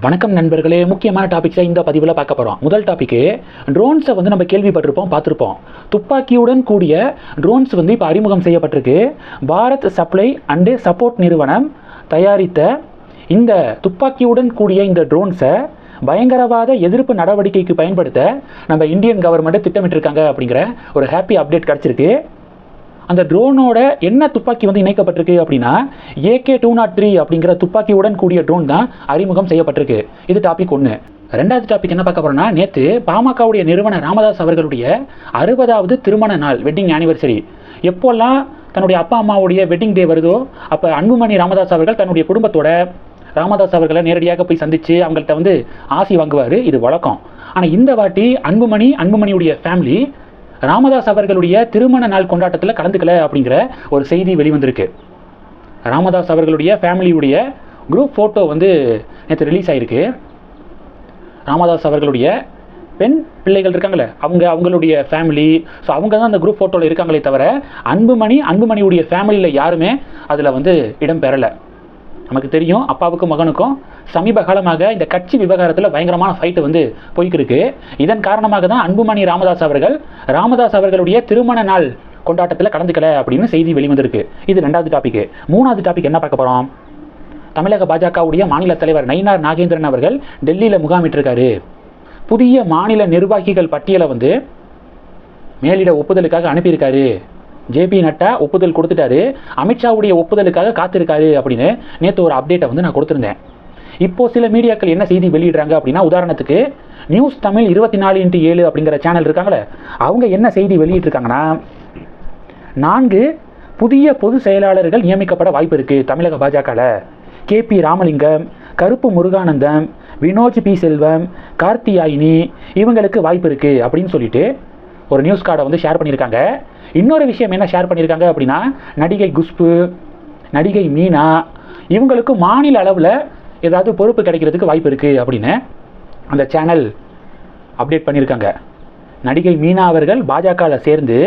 வணக்கம் நண்பர்களே முக்கியமான டாபிக்ஸை இந்த பதிவில் பார்க்க போகிறோம் முதல் டாபிக்கு ட்ரோன்ஸை வந்து நம்ம கேள்விப்பட்டிருப்போம் பார்த்துருப்போம். துப்பாக்கியுடன் கூடிய ட்ரோன்ஸ் வந்து இப்போ அறிமுகம் செய்யப்பட்டிருக்கு. பாரத் சப்ளை அண்டு சப்போர்ட் நிறுவனம் தயாரித்த இந்த துப்பாக்கியுடன் கூடிய இந்த ட்ரோன்ஸை பயங்கரவாத எதிர்ப்பு நடவடிக்கைக்கு பயன்படுத்த நம்ம இந்தியன் கவர்மெண்ட்டை திட்டமிட்டிருக்காங்க அப்படிங்கிற ஒரு ஹாப்பி அப்டேட் கிடச்சிருக்கு. அந்த ட்ரோனோட என்ன துப்பாக்கி வந்து இணைக்கப்பட்டிருக்கு அப்படின்னா ஏகே டூ நாட் த்ரீ அப்படிங்கிற துப்பாக்கியுடன் கூடிய ட்ரோன் தான் அறிமுகம் செய்யப்பட்டிருக்கு. இது டாபிக் ஒன்று ரெண்டாவது டாபிக் என்ன பார்க்க போகிறோம்னா நேற்று பாமகவுடைய நிறுவனர் ராமதாஸ் அவர்களுடைய அறுபதாவது திருமண நாள் வெட்டிங் ஆனிவர்சரி எப்போல்லாம் தன்னுடைய அப்பா அம்மாவுடைய வெட்டிங் டே வருதோ அப்போ அன்புமணி ராமதாஸ் அவர்கள் தன்னுடைய குடும்பத்தோட ராமதாஸ் அவர்களை நேரடியாக போய் சந்தித்து அவங்கள்ட்ட வந்து ஆசி வாங்குவார். இது வழக்கம். ஆனால் இந்த வாட்டி அன்புமணி அன்புமணியுடைய ஃபேமிலி ராமதாஸ் அவர்களுடைய திருமண நாள் கொண்டாட்டத்தில் கலந்துக்கல அப்படிங்கிற ஒரு செய்தி வெளிவந்திருக்கு. ராமதாஸ் அவர்களுடைய ஃபேமிலியுடைய குரூப் ஃபோட்டோ வந்து நேற்று ரிலீஸ் ஆயிருக்கு. ராமதாஸ் அவர்களுடைய பெண் பிள்ளைகள் இருக்காங்களே அவங்க அவங்களுடைய ஃபேமிலி ஸோ அவங்க தான் அந்த குரூப் ஃபோட்டோவில் இருக்காங்களே தவிர அன்புமணி அன்புமணியுடைய ஃபேமிலியில் யாருமே அதில் வந்து இடம் பெறலை. நமக்கு தெரியும் அப்பாவுக்கும் மகனுக்கும் சமீப காலமாக இந்த கட்சி விவகாரத்தில் பயங்கரமான ஃபைட்டு வந்து போய்க்கிருக்கு. இதன் காரணமாக தான் அன்புமணி ராமதாஸ் அவர்கள் ராமதாஸ் அவர்களுடைய திருமண நாள் கொண்டாட்டத்தில் கலந்துக்கல அப்படின்னு செய்தி வெளிவந்திருக்கு. இது ரெண்டாவது டாபிக் மூணாவது டாபிக் என்ன பார்க்க போகிறோம் தமிழக பாஜகவுடைய மாநில தலைவர் நயினார் நாகேந்திரன் அவர்கள் டெல்லியில் முகாமிட்டிருக்காரு. புதிய மாநில நிர்வாகிகள் பட்டியலை வந்து மேலிட ஒப்புதலுக்காக அனுப்பியிருக்காரு. ஜேபி நட்டா ஒப்புதல் கொடுத்துட்டாரு. அமித்ஷாவுடைய ஒப்புதலுக்காக காத்திருக்காரு அப்படின்னு நேற்று ஒரு அப்டேட்டை வந்து நான் கொடுத்துருந்தேன். இப்போ சில மீடியாக்கள் என்ன செய்தி வெளியிடுறாங்க அப்படின்னா உதாரணத்துக்கு நியூஸ் தமிழ் இருபத்தி நாலு இன்ட்டு ஏழு அப்படிங்கிற சேனல் இருக்காங்களே அவங்க என்ன செய்தி வெளியிட்டிருக்காங்கன்னா நான்கு புதிய பொது செயலாளர்கள் நியமிக்கப்பட வாய்ப்பு இருக்குது தமிழக பாஜகவில் K P Ramalingam Karuppu Muruganandam Vinoj P Selvam Karthiyayini இவங்களுக்கு வாய்ப்பு இருக்குது அப்படின்னு சொல்லிட்டு ஒரு நியூஸ் கார்டை வந்து ஷேர் பண்ணியிருக்காங்க. இன்னொரு விஷயம் என்ன ஷேர் பண்ணியிருக்காங்க அப்படின்னா நடிகை குஷ்பு நடிகை மீனா இவங்களுக்கு மாநில அளவில் ஏதாவது பொறுப்பு கிடைக்கிறதுக்கு வாய்ப்பு இருக்குது அப்படின்னு அந்த சேனல் அப்டேட் பண்ணியிருக்காங்க. நடிகை மீனா அவர்கள் பாஜகவில் சேர்ந்து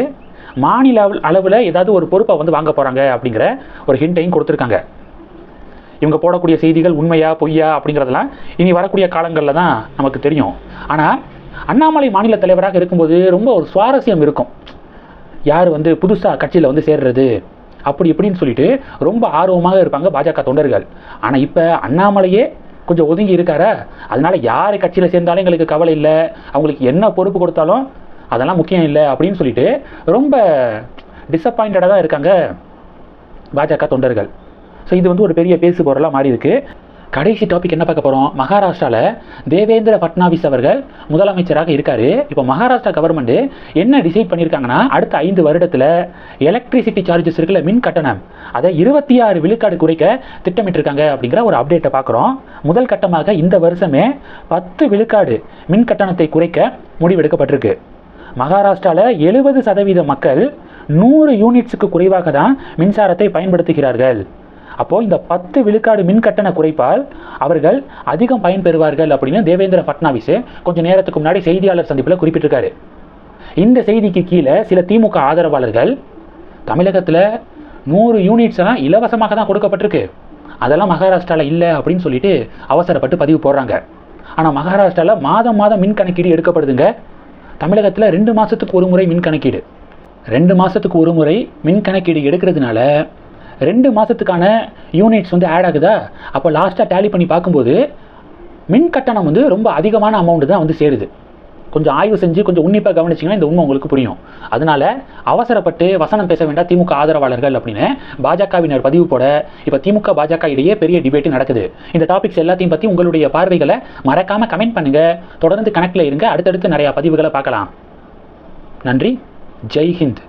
மாநில அளவில் ஏதாவது ஒரு பொறுப்பை வந்து வாங்க போகிறாங்க அப்படிங்கிற ஒரு ஹிண்ட்டையும் கொடுத்துருக்காங்க. இவங்க போடக்கூடிய செய்திகள் உண்மையா பொய்யா அப்படிங்கிறதெல்லாம் இனி வரக்கூடிய காலங்களில் தான் நமக்கு தெரியும். ஆனால் அண்ணாமலை மாநில தலைவராக இருக்கும்போது ரொம்ப ஒரு சுவாரஸ்யம் இருக்கும். யார் வந்து புதுசாக கட்சியில் வந்து சேர்றது? அப்படி இப்படின்னு சொல்லிட்டு ரொம்ப ஆர்வமாக இருப்பாங்க பாஜக தொண்டர்கள். ஆனால் இப்போ அண்ணாமலையே கொஞ்சம் ஒதுங்கி இருக்காரா? அதனால யார் கட்சியில் சேர்ந்தாலும் எங்களுக்கு கவலை இல்லை. அவங்களுக்கு என்ன பொறுப்பு கொடுத்தாலும் அதெல்லாம் முக்கியம் இல்லை அப்படின்னு சொல்லிட்டு ரொம்ப டிசப்பாயிண்டடாக தான் இருக்காங்க பாஜக தொண்டர்கள். ஸோ இது வந்து ஒரு பெரிய பேசு பொருளாக மாறி இருக்குது கடைசி டாபிக் என்ன பார்க்க போகிறோம் மகாராஷ்டிராவில் தேவேந்திர ஃபட்னாவிஸ் அவர்கள் முதலமைச்சராக இருக்கார். இப்போ மகாராஷ்டிரா கவர்மெண்ட்டு என்ன டிசைட் பண்ணியிருக்காங்கன்னா அடுத்த ஐந்து வருடத்தில் எலக்ட்ரிசிட்டி சார்ஜஸ் இருக்குல்ல மின் கட்டணம். அதை இருபத்தி ஆறு விழுக்காடு குறைக்க திட்டமிட்டிருக்காங்க அப்படிங்கிற ஒரு அப்டேட்டை பார்க்குறோம். முதல் கட்டமாக இந்த வருஷமே பத்து விழுக்காடு மின் கட்டணத்தை குறைக்க முடிவெடுக்கப்பட்டிருக்கு. மகாராஷ்டிராவில் எழுபது சதவீத மக்கள் நூறு யூனிட்ஸுக்கு குறைவாக தான் மின்சாரத்தை பயன்படுத்துகிறார்கள். அப்போது இந்த பத்து விழுக்காடு மின் கட்டண குறைப்பால் அவர்கள் அதிகம் பயன்பெறுவார்கள் அப்படின்னு தேவேந்திர ஃபட்னாவிஸ் கொஞ்சம் நேரத்துக்கு முன்னாடி செய்தியாளர் சந்திப்பில் குறிப்பிட்டிருக்காரு. இந்த செய்திக்கு கீழே சில திமுக ஆதரவாளர்கள் தமிழகத்தில் நூறு யூனிட்ஸ் எல்லாம் இலவசமாக தான் கொடுக்கப்பட்டிருக்கு. அதெல்லாம் மகாராஷ்டிராவில் இல்லை அப்படின்னு சொல்லிட்டு அவசரப்பட்டு பதிவு போடுறாங்க. ஆனால் மகாராஷ்டிராவில் மாதம் மாதம் மின் கணக்கீடு எடுக்கப்படுதுங்க. தமிழகத்தில் ரெண்டு மாதத்துக்கு ஒரு முறை மின் கணக்கீடு. ரெண்டு மாதத்துக்கு ஒரு முறை மின் கணக்கீடு எடுக்கிறதுனால ரெண்டு மாதத்துக்கான யூனிட்ஸ் வந்து ஆட் ஆகுதா? அப்போ லாஸ்ட்டாக டேலி பண்ணி பார்க்கும்போது மின் கட்டணம் வந்து ரொம்ப அதிகமான அமௌண்ட்டு தான் வந்து சேருது. கொஞ்சம் ஆய்வு செஞ்சு கொஞ்சம் உன்னிப்பாக கவனிச்சிங்கன்னா இந்த உண்மை உங்களுக்கு புரியும். அதனால் அவசரப்பட்டு வசனம் பேச வேண்டாம் திமுக ஆதரவாளர்கள் அப்படின்னு பாஜகவினர் பதிவு போட இப்போ திமுக பாஜக இடையே பெரிய டிபேட் நடக்குது. இந்த டாபிக்ஸ் எல்லாத்தையும் பற்றி உங்களுடைய பார்வைகளை மறக்காமல் கமெண்ட் பண்ணுங்கள் தொடர்ந்து கணக்கில் இருங்க. அடுத்தடுத்து நிறையா பதிவுகளை பார்க்கலாம். நன்றி. ஜெய் ஹிந்த்.